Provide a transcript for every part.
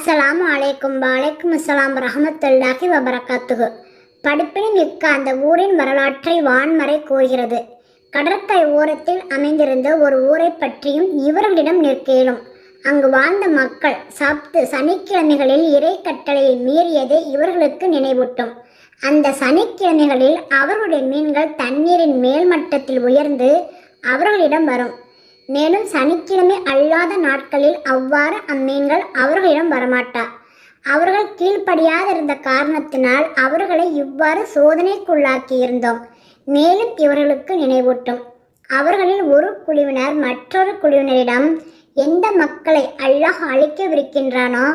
அஸ்ஸலாமு அலைக்கும் வலைக்கும் அஸ்லாம் ரஹமத்துல்லாஹி வபரகாத்துகு படிப்பினை மிக்க அந்த ஊரின் வரலாற்றை வான்மறை கூறுகிறது. கடற்கரை ஓரத்தில் அமைந்திருந்த ஒரு ஊரை பற்றியும் இவர்களிடம் நிற்கேலும் அங்கு வாழ்ந்த மக்கள் சப்து சனிக்கிழமைகளில் இறை கட்டளையை மீறியதே இவர்களுக்கு நினைவூட்டும். அந்த சனிக்கிழமைகளில் அவர்களுடைய மீன்கள் தண்ணீரின் மேல்மட்டத்தில் உயர்ந்து அவர்களிடம் வரும். மேலும் சனிக்கிழமை அல்லாத நாட்களில் அவ்வாறு அம்மீன்கள் அவர்களிடம் வரமாட்டா. அவர்கள் கீழ்ப்படியாதிருந்த காரணத்தினால் அவர்களை இவ்வாறு சோதனைக்குள்ளாக்கி இருந்தோம் மேலும் இவர்களுக்கு நினைவூட்டும். அவர்களில் ஒரு குழுவினர் மற்றொரு குழுவினரிடம் எந்த மக்களை அல்லாஹ் அழிக்கவிருக்கின்றானோ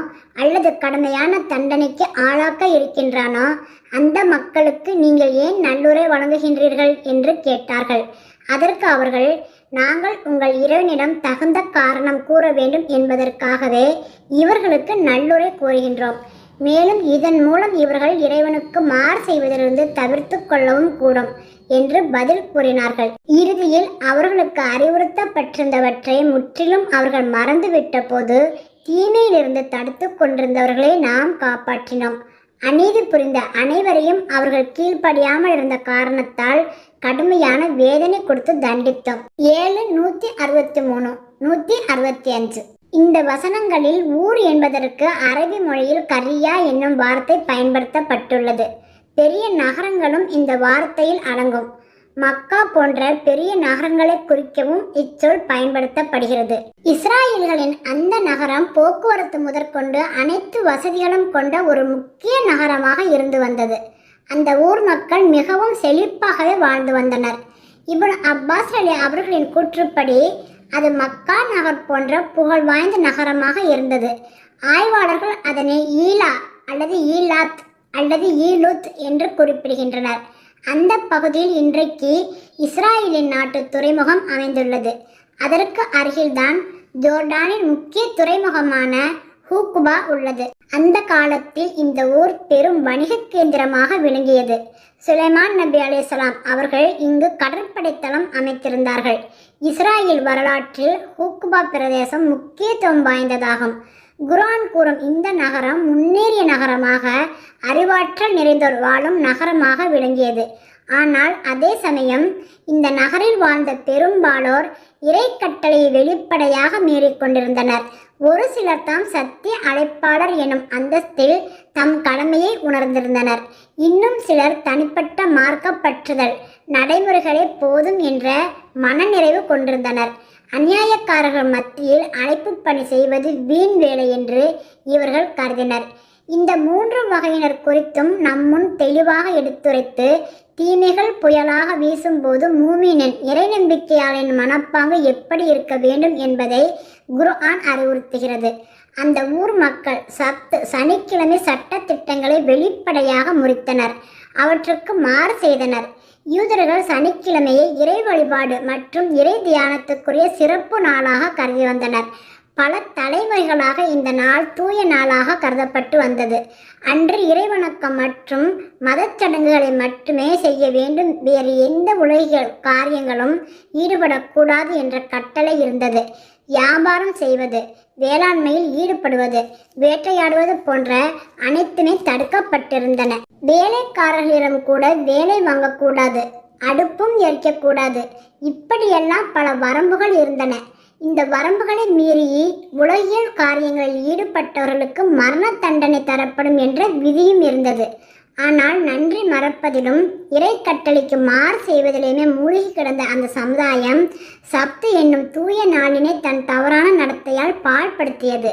அல்லது கடுமையான தண்டனைக்கு ஆளாக்க இருக்கின்றானோ அந்த மக்களுக்கு நீங்கள் ஏன் நல்லுரை வழங்குகின்றீர்கள்? என்று கேட்டார்கள். அதற்கு அவர்கள் நாங்கள் உங்கள் இறைவனிடம் தகுந்த காரணம் கூற வேண்டும் என்பதற்காகவே இவர்களுக்கு நல்லுரை கூறுகின்றோம். மேலும் இதன் மூலம் இவர்கள் இறைவனுக்கு மாறு செய்வதிலிருந்து தவிர்த்து கொள்ளவும் கூடும் என்று பதில் கூறினார்கள். இறுதியில் அவர்களுக்கு அறிவுறுத்தப்பட்டிருந்தவற்றை முற்றிலும் அவர்கள் மறந்துவிட்ட போது தீமையிலிருந்து தடுத்து கொண்டிருந்தவர்களை நாம் காப்பாற்றினோம். அநீதி புரிந்த அனைவரையும் அவர்கள் கீழ்ப்படியாமல் இருந்த காரணத்தால் கடுமையான வேதனை கொடுத்து தண்டித்தோம். ஏழு நூத்தி அறுபத்தி மூணு நூத்தி அறுபத்தி அஞ்சு. இந்த வசனங்களில் ஊர் என்பதற்கு அரபி மொழியில் கரியா என்னும் வார்த்தை பயன்படுத்தப்பட்டுள்ளது. பெரிய நகரங்களும் இந்த வார்த்தையில் அடங்கும். மக்கா போன்ற பெரிய நகரங்களை குறிக்கவும் இச்சொல் பயன்படுத்தப்படுகிறது. இஸ்ராயல்களின் அந்த நகரம் போக்குவரத்து முதற்கொண்டு அனைத்து வசதிகளும் கொண்ட ஒரு முக்கிய நகரமாக இருந்து வந்தது. அந்த ஊர் மக்கள் மிகவும் செழிப்பாகவே வாழ்ந்து வந்தனர். இப்னு அப்பாஸ் அலி அவர்களின் கூற்றுப்படி அது மக்கா நகர் போன்ற புகழ் வாய்ந்த நகரமாக இருந்தது. ஆய்வாளர்கள் அதனை ஈலா அல்லது ஈலாத் அல்லது ஈலுத் என்று குறிப்பிடுகின்றனர். அந்த பகுதியில் இன்றைக்கு இஸ்ராயலின் நாட்டு துறைமுகம் அமைந்துள்ளது. அதற்கு அருகில்தான் ஜோர்டானின் முக்கிய துறைமுகமான ஹூக்குபா உள்ளது. அந்த காலத்தில் இந்த ஊர் பெரும் வணிக கேந்திரமாக விளங்கியது. சுலைமான் நபி அலைஹிஸ்ஸலாம் அவர்கள் இங்கு கடற்படை தளம் அமைத்திருந்தார்கள். இஸ்ராயல் வரலாற்றில் ஹூக்குபா பிரதேசம் முக்கியத்துவம் வாய்ந்ததாகும். குரான் கூறும் இந்த நகரம் முன்னேறிய நகரமாக அறிவாற்றல் நிறைந்தோர் வாழும் நகரமாக விளங்கியது. ஆனால் அதே சமயம் இந்த நகரில் வாழ்ந்த பெரும்பாலோர் இறை கட்டளையை வெளிப்படையாக மீறிக்கொண்டிருந்தனர் ஒரு சிலர் தாம் சத்திய அழைப்பாளர் எனும் அந்தஸ்தில் தம் கடமையை உணர்ந்திருந்தனர். இன்னும் சிலர் தனிப்பட்ட மார்க்கப்பற்றுதல் நடைமுறைகளே போதும் என்ற மனநிறைவு கொண்டிருந்தனர். அநியாயக்காரர்கள் மத்தியில் அழைப்பு பணி செய்வது வீண் வேலை என்று இவர்கள் கருதினர். இந்த மூன்று வகையினர் குறித்தும் நம்முன் தெளிவாக எடுத்துரைத்து தீமைகள் புயலாக வீசும்போது மூமினின் இறை நம்பிக்கையாளின் மனப்பாங்கு எப்படி இருக்க வேண்டும் என்பதை குரு ஆன் அறிவுறுத்துகிறது. அந்த ஊர் மக்கள் சத்து சனிக்கிழமை சட்ட திட்டங்களை வெளிப்படையாக முறித்தனர். அவற்றுக்கு மாறு செய்தனர். யூதர்கள் சனிக்கிழமையை இறை வழிபாடு மற்றும் இறை தியானத்துக்குரிய சிறப்பு நாளாக கருதி வந்தனர். பல தலைமுறைகளாக இந்த நாள் தூய நாளாக கருதப்பட்டு வந்தது. அன்று இறைவணக்கம் மற்றும் மதச்சடங்குகளை மட்டுமே செய்ய வேண்டும். வேறு எந்த உலக காரியங்களும் ஈடுபடக்கூடாது என்ற கட்டளை இருந்தது. வியாபாரம் செய்வது வேளாண்மையில் ஈடுபடுவது வேட்டையாடுவது போன்ற அனைத்துமே தடுக்கப்பட்டிருந்தன. வேலைக்காரர்களிடம் கூட வேலை வாங்கக்கூடாது அடுப்பும் எரிக்கக்கூடாது. இப்படியெல்லாம் பல வரம்புகள் இருந்தன. இந்த வரம்புகளை மீறி உலகியல் காரியங்களில் ஈடுபட்டவர்களுக்கு மரண தண்டனை தரப்படும் என்ற விதியும் இருந்தது. ஆனால் நன்றி மறப்பதிலும் இறை கட்டளைக்கு மாறு செய்வதிலுமே மூழ்கி கிடந்த அந்த சமுதாயம் சப்து என்னும் தூய நாளினை தன் தவறான நடத்தையால் பாழ்படுத்தியது.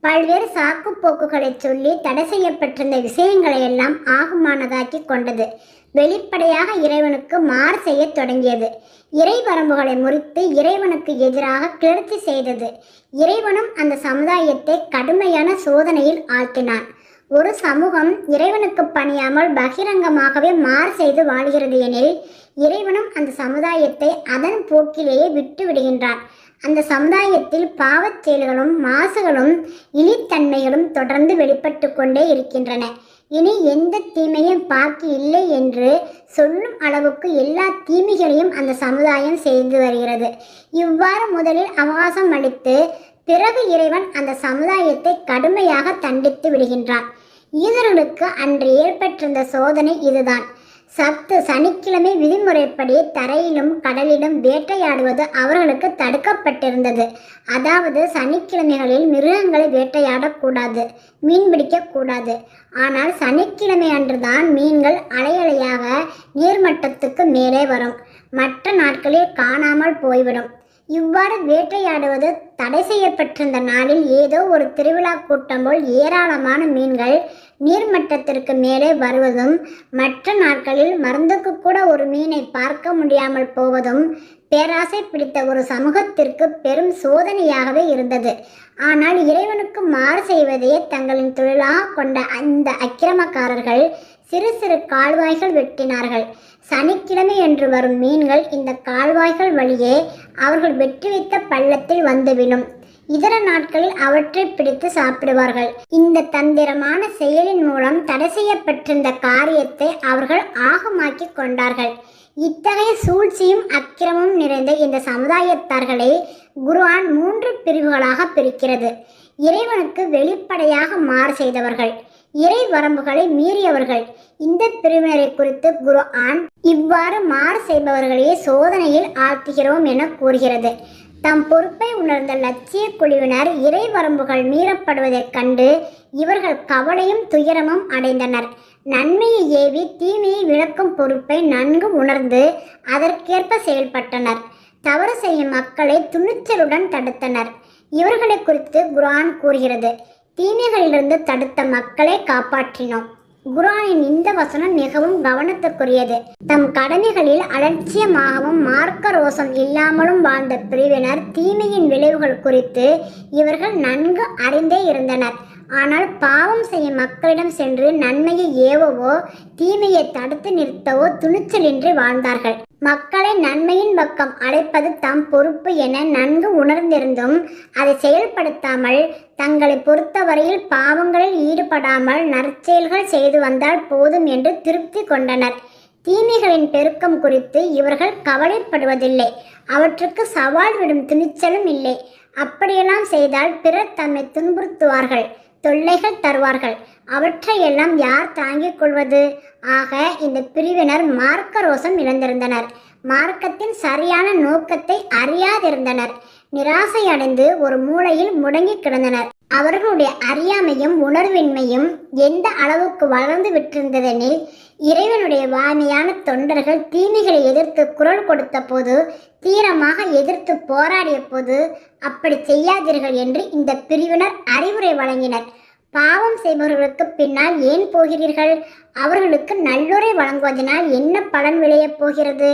பல்வேறு சாக்கு போக்குகளை சொல்லி தடை செய்யப்பட்டிருந்த விஷயங்களை எல்லாம் ஆகுமானதாக்கி கொண்டது. வெளிப்படையாக இறைவனுக்கு மாறு செய்யத் தொடங்கியது. இறை வரம்புகளை முறித்து இறைவனுக்கு எதிராக கிளர்ச்சி செய்தது. இறைவனும் அந்த சமுதாயத்தை கடுமையான சோதனையில் ஆழ்த்தினான். ஒரு சமூகம் இறைவனுக்கு பணியாமல் பகிரங்கமாகவே மாறு செய்து வாழ்கிறது எனில் இறைவனும் அந்த சமுதாயத்தை அதன் போக்கிலேயே விட்டு விடுகின்றான் அந்த சமுதாயத்தில் பாவச் செயல்களும் மாசுகளும் இழித்தன்மைகளும் தொடர்ந்து வெளிப்பட்டு கொண்டே இருக்கின்றன. இனி எந்த தீமையும் பாக்கி இல்லை என்று சொல்லும் அளவுக்கு எல்லா தீமைகளையும் அந்த சமுதாயம் செய்து வருகிறது. இவ்வாறு முதலில் அவகாசம் அளித்து பிறகு இறைவன் அந்த சமுதாயத்தை கடுமையாக தண்டித்து விடுகின்றான். ஈதர்களுக்கு அன்று ஏற்பட்டிருந்த சோதனை இதுதான். சத்து சனிக்கிழமை விதிமுறைப்படி தரையிலும் கடலிலும் வேட்டையாடுவது அவர்களுக்கு தடுக்கப்பட்டிருந்தது. அதாவது சனிக்கிழமைகளில் மிருகங்களை வேட்டையாடக்கூடாது மீன் பிடிக்கக்கூடாது. ஆனால் சனிக்கிழமை அன்றுதான் மீன்கள் அலையலையாக நீர்மட்டத்துக்கு மேலே வரும். மற்ற நாட்களில் காணாமல் போய்விடும். இவ்வாறு வேட்டையாடுவது தடை செய்யப்பட்டிருந்த நாளில் ஏதோ ஒரு திருவிழா கூட்டம் போல் ஏராளமான மீன்கள் நீர்மட்டத்திற்கு மேலே வருவதும் மற்ற நாட்களில் மருந்துக்கு கூட ஒரு மீனை பார்க்க முடியாமல் போவதும் பேராசை பிடித்த ஒரு சமூகத்திற்கு பெரும் சோதனையாகவே இருந்தது. ஆனால் இறைவனுக்கு மாறு செய்வதையே தங்களின் தொழிலாக கொண்ட அந்த அக்கிரமக்காரர்கள் சிறு சிறு கால்வாய்கள் வெட்டினார்கள். சனிக்கிழமை என்று வரும் மீன்கள் இந்த கால்வாய்கள் வழியே அவர்கள் வெட்டி வைத்த பள்ளத்தில் வந்துவிடும். இதர நாட்களில் அவற்றை பிடித்து சாப்பிடுவார்கள். இந்த தந்திரமான செயலின் மூலம் தடை செய்யப்பட்டிருந்த காரியத்தை அவர்கள் ஆகமாக்கி கொண்டார்கள். இத்தகைய சூழ்ச்சியும் அக்கிரமும் நிறைந்த இந்த சமுதாயத்தார்களே குருவான் மூன்று பிரிவுகளாக பிரிக்கிறது. இறைவனுக்கு வெளிப்படையாக மாறு செய்தவர்கள் இறை வரம்புகளை மீறியவர்கள். இந்த பிரிவினரை குறித்து குரு ஆன் இவ்வாறு மாறு செய்பவர்களையே சோதனையில் ஆழ்த்துகிறோம் என கூறுகிறது. தம் பொறுப்பை உணர்ந்த லட்சிய குழுவினர் இறை வரம்புகள் மீறப்படுவதைக் கண்டு இவர்கள் கவலையும் துயரமும் அடைந்தனர். நன்மையை ஏவி தீமையை விளக்கும் பொறுப்பை நன்கு உணர்ந்து அதற்கேற்ப செயல்பட்டனர். தவறு செய்யும் மக்களை துணிச்சலுடன் தடுத்தனர். இவர்களை குறித்து குர்ஆன் கூறுகிறது. தீமைகளிலிருந்து தடுத்த மக்களை காப்பாற்றினோம். குர்ஆனின் இந்த வசனம் மிகவும் கவனத்துக்குரியது. தம் கடமைகளில் அலட்சியமாகவும் மார்க்க ரோசம் இல்லாமலும் வாழ்ந்த பிரிவினர் தீமையின் விளைவுகள் குறித்து இவர்கள் நன்கு அறிந்தே இருந்தனர். ஆனால் பாவம் செய்யும் மக்களிடம் சென்று நன்மையை ஏவவோ தீமையை தடுத்து நிறுத்தவோ துணிச்சலின்றி வாழ்ந்தார்கள். மக்களை நன்மையின் பக்கம் அழைப்பது தம் பொறுப்பு என நன்கு உணர்ந்திருந்தும் அதை செயல்படுத்தாமல் தங்களை பொறுத்தவரையில் பாவங்களில் ஈடுபடாமல் நற்செயல்கள் செய்து வந்தால் போதும் என்று திருப்தி கொண்டனர். தீமைகளின் பெருக்கம் குறித்து இவர்கள் கவலைப்படுவதில்லை. அவற்றுக்கு சவால் விடும் துணிச்சலும் இல்லை. அப்படியெல்லாம் செய்தால் பிறர் தம்மை துன்புறுத்துவார்கள். தொல்லைகள் தருவார்கள். அவற்றையெல்லாம் யார் தாங்கிக் கொள்வது? ஆக இந்த பிரிவினர் மார்க்க ரோசம் இழந்திருந்தனர். மார்க்கத்தின் சரியான நோக்கத்தை அறியாதிருந்தனர். நிராசையடைந்து ஒரு மூலையில் முடங்கி கிடந்தனர். அவர்களுடைய அறியாமையும் உணர்வின்மையும் எந்த அளவுக்கு வளர்ந்து விட்டிருந்ததெனில் இறைவனுடைய வாய்மையான தொண்டர்கள் தீமைகளை எதிர்த்து குரல் கொடுத்த போது தீரமாக எதிர்த்து போராடிய போது அப்படி செய்யாதீர்கள் என்று இந்த பிரிவினர் அறிவுரை வழங்கினர். பாவம் செய்பவர்களுக்கு பின்னால் ஏன் போகிறீர்கள்? அவர்களுக்கு நல்லுரை வழங்குவதனால் என்ன பலன் விளையப் போகிறது?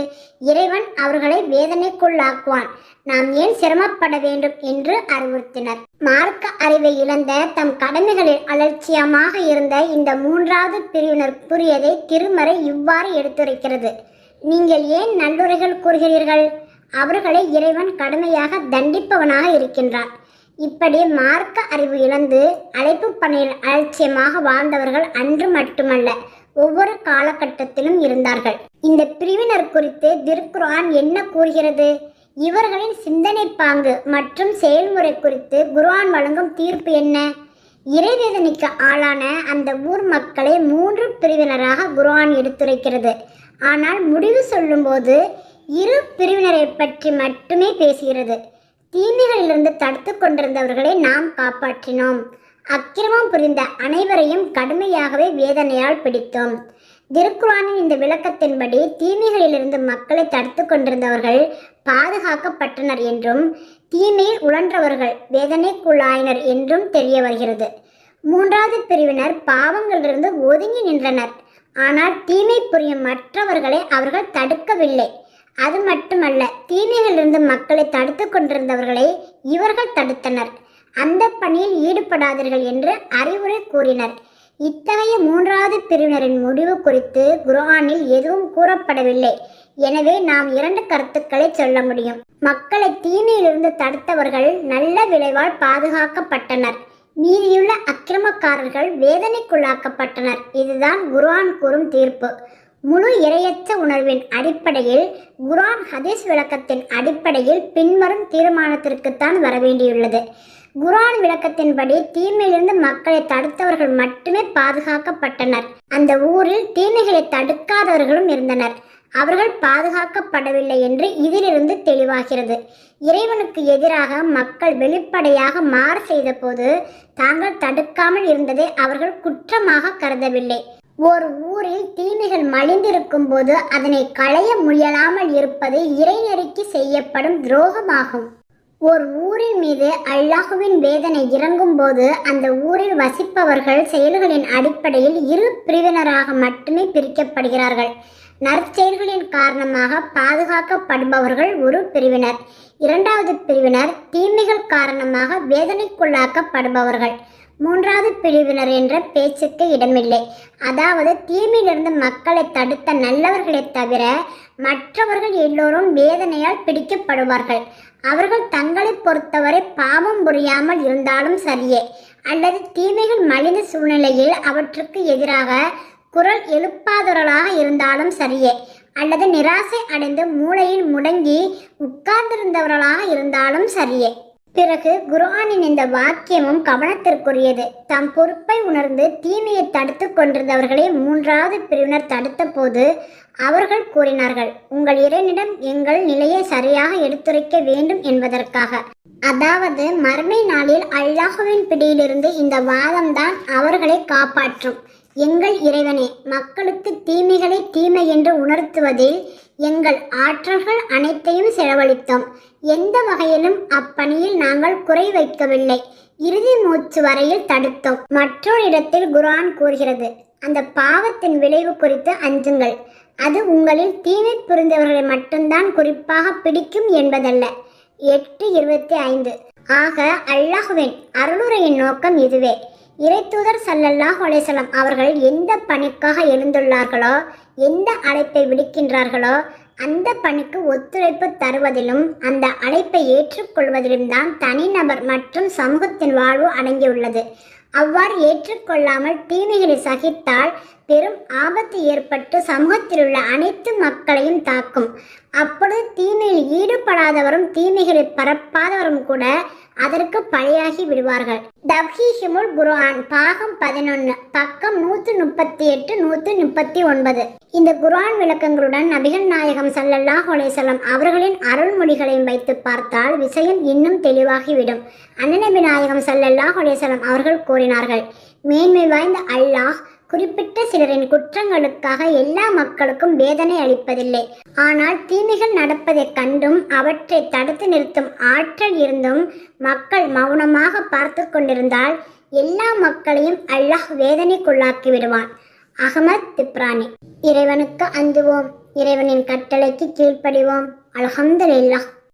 இறைவன் அவர்களை வேதனைக்குள்ளாக்குவான். நாம் ஏன் சிரமப்பட வேண்டும் என்று அறிவுறுத்தினர். மார்க்க அறிவை இழந்த தம் கடமைகளில் அலட்சியமாக இருந்த இந்த மூன்றாவது பிரிவினர் புரியதை திருமறை இவ்வாறு எடுத்துரைக்கிறது. நீங்கள் ஏன் நல்லுரைகள் கூறுகிறீர்கள்? அவர்களை இறைவன் கடுமையாக தண்டிப்பவனாக இருக்கின்றான். இப்படி மார்க்க அறிவு இழந்து அழைப்பு பணியில் அலட்சியமாக வாழ்ந்தவர்கள் அன்று மட்டுமல்ல ஒவ்வொரு காலகட்டத்திலும் இருந்தார்கள். இந்த பிரிவினர் குறித்து திருக்குரான் என்ன கூறுகிறது? இவர்களின் சிந்தனை பாங்கு மற்றும் செயல்முறை குறித்து குர்ஆன் வழங்கும் தீர்ப்பு என்ன? இறைவேதனைக்கு ஆளான அந்த ஊர் மக்களை மூன்று பிரிவினராக குர்ஆன் எடுத்துரைக்கிறது. ஆனால் முடிவு சொல்லும்போது இரு பிரிவினரை பற்றி மட்டுமே பேசுகிறது. தீமைகளிலிருந்து தடுத்து கொண்டிருந்தவர்களை நாம் காப்பாற்றினோம். அக்கிரமம் புரிந்த அனைவரையும் கடுமையாகவே வேதனையால் பிடித்தோம். திருக்குறானின் இந்த விளக்கத்தின்படி தீமைகளிலிருந்து மக்களை தடுத்து கொண்டிருந்தவர்கள் பாதுகாக்கப்பட்டனர் என்றும் தீமையில் உழன்றவர்கள் வேதனைக்குள்ளாயினர் என்றும் தெரிய வருகிறது. மூன்றாவது பிரிவினர் பாவங்களிலிருந்து ஒதுங்கி நின்றனர். ஆனால் தீமை புரியும் மற்றவர்களை அவர்கள் தடுக்கவில்லை. அது மட்டுமல்ல தீமைகளிலிருந்து மக்களை தடுத்து கொண்டிருந்தவர்களை இவர்கள் தடுத்தனர். அந்த பணியில் ஈடுபடாதீர்கள் என்று அறிவுரை கூறினர். இத்தகைய மூன்றாவது பிரிவினரின் முடிவு குறித்து குர்ஆனில் எதுவும் கூறப்படவில்லை. எனவே நாம் இரண்டு கருத்துக்களை சொல்ல முடியும். மக்களை தீமையிலிருந்து தடுத்தவர்கள் நல்ல விளைவால் பாதுகாக்கப்பட்டனர். மீதியுள்ள அக்கிரமக்காரர்கள் வேதனைக்குள்ளாக்கப்பட்டனர். இதுதான் குர்ஆன் கூறும் தீர்ப்பு. முழு இரையற்ற உணர்வின் அடிப்படையில் குர்ஆன் ஹதீஸ் விளக்கத்தின் அடிப்படையில் பின்வரும் தீர்மானத்திற்குத்தான் வரவேண்டியுள்ளது. குரான் விளக்கத்தின்படி தீமையிலிருந்து மக்களை தடுத்தவர்கள் மட்டுமே பாதுகாக்கப்பட்டனர். அந்த ஊரில் தீமைகளை தடுக்காதவர்களும் இருந்தனர். அவர்கள் பாதுகாக்கப்படவில்லை என்று இதிலிருந்து தெளிவாகிறது. இறைவனுக்கு எதிராக மக்கள் வெளிப்படையாக மாறு செய்தபோது தாங்கள் தடுக்காமல் இருந்ததை அவர்கள் குற்றமாக கருதவில்லை. ஒரு ஊரில் தீமைகள் மலிந்திருக்கும் போது அதனை களைய முயலாமல் இருப்பது இறைநெறிக்கு செய்யப்படும் துரோகமாகும். ஒரு ஊரின் மீது அல்லாஹுவின் வேதனை இறங்கும் போது அந்த ஊரில் வசிப்பவர்கள் செயல்களின் அடிப்படையில் இரு பிரிவினராக மட்டுமே பிரிக்கப்படுகிறார்கள். நற்செயல்களின் காரணமாக பாதுகாக்கப்படுபவர்கள் ஒரு பிரிவினர். இரண்டாவது பிரிவினர் தீமைகள் காரணமாக வேதனைக்குள்ளாக்கப்படுபவர்கள். மூன்றாவது பிரிவினர் என்ற பேச்சுக்கு இடமில்லை. அதாவது தீமையிலிருந்து மக்களை தடுத்த நல்லவர்களைத் தவிர மற்றவர்கள் எல்லோரும் வேதனையால் பிடிக்கப்படுவார்கள். அவர்கள் தங்களை பொறுத்தவரை பாவம் புரியாமல் இருந்தாலும் சரியே. அல்லது தீமைகள் மலிந்த சூழ்நிலையில் அவற்றுக்கு எதிராக குரல் எழுப்பாதவர்களாக இருந்தாலும் சரியே. அல்லது நிராசை அடைந்து மூளையில் முடங்கி உட்கார்ந்திருந்தவர்களாக இருந்தாலும் சரியே. பிறகு குர்ஆனின் இந்த வாக்கியமும் கவனத்திற்குரியது. தம் பொறுப்பை உணர்ந்து தீமையை தடுத்து கொண்டிருந்தவர்களை மூன்றாவது பிரிவினர் தடுத்த போது அவர்கள் கூறினார்கள் உங்கள் இறைனிடம் எங்கள் நிலையை சரியாக எடுத்துரைக்க வேண்டும் என்பதற்காக. அதாவது மர்மை நாளில் அல்லாஹுவின் பிடியிலிருந்து இந்த வாதம்தான் அவர்களை காப்பாற்றும். எங்கள் இறைவனே மக்களுக்கு தீமைகளை தீமை என்று உணர்த்துவதில் எங்கள் ஆற்றல்கள் அனைத்தையும் செலவழித்தோம். எந்த வகையிலும் அப்பணியில் நாங்கள் குறை வைக்கவில்லை. இறுதி மூச்சு வரையில் தடுத்தோம். மற்றொரு இடத்தில் குர்ஆன் கூறுகிறது அந்த பாவத்தின் விளைவு குறித்து அஞ்சுங்கள். அது உங்களில் தீமை புரிந்தவர்களை மட்டும்தான் குறிப்பாக பிடிக்கும் என்பதல்ல. எட்டு இருபத்தி ஐந்து. ஆக அல்லாஹுவின் அருளுரையின் நோக்கம் இதுவே. இறைத்தூதர் சல்லல்லாஹ் அலைசலம் அவர்கள் எந்த பணிக்காக எழுந்துள்ளார்களோ எந்த அழைப்பை விடுக்கின்றார்களோ அந்த பணிக்கு ஒத்துழைப்பு தருவதிலும் அந்த அழைப்பை ஏற்றுக்கொள்வதிலும் தான் தனிநபர் மற்றும் சமூகத்தின் வாழ்வு அடங்கியுள்ளது. அவ்வாறு ஏற்றுக்கொள்ளாமல் தீமைகளை சகித்தால் பெரும் ஆபத்து ஏற்பட்டு சமூகத்தில் உள்ள அனைத்து மக்களையும் தாக்கும். அப்பொழுது தீமையில் ஈடுபடாதவரும் தீமைகளை பரப்பாதவரும் கூட அதற்கு பழியாகி விடுவார்கள். தவ்ஹீஷிமுல் குரான் பாகம் பதினொன்று பக்கம் நூற்று முப்பத்தி எட்டு நூற்று முப்பத்தி ஒன்பது இந்த குரான் விளக்கங்களுடன் நபிகள் நாயகம் ஸல்லல்லாஹு அலைஹி அவர்களின் அருள்மொழிகளையும் வைத்து பார்த்தால் விஷயம் இன்னும் தெளிவாகிவிடும். அண்ணநபி நாயகம் ஸல்லல்லாஹு அலைஹி அவர்கள் கூறினார்கள் மேன்மை வாய்ந்த அல்லாஹ் குறிப்பிட்ட சிலரின் குற்றங்களுக்காக எல்லா மக்களுக்கும் வேதனை அளிப்பதில்லை. ஆனால் தீமைகள் நடப்பதைக் கண்டும் அவற்றை தடுத்து நிறுத்தும் ஆற்றல் இருந்தும் மக்கள் மௌனமாக பார்த்து கொண்டிருந்தால் எல்லா மக்களையும் அல்லாஹ் வேதனைக்குள்ளாக்கி விடுவான். அகமத் திப்ரானி. இறைவனுக்கு அஞ்சுவோம். இறைவனின் கட்டளைக்கு கீழ்ப்படிவோம். அலஹம்துல்லாஹ்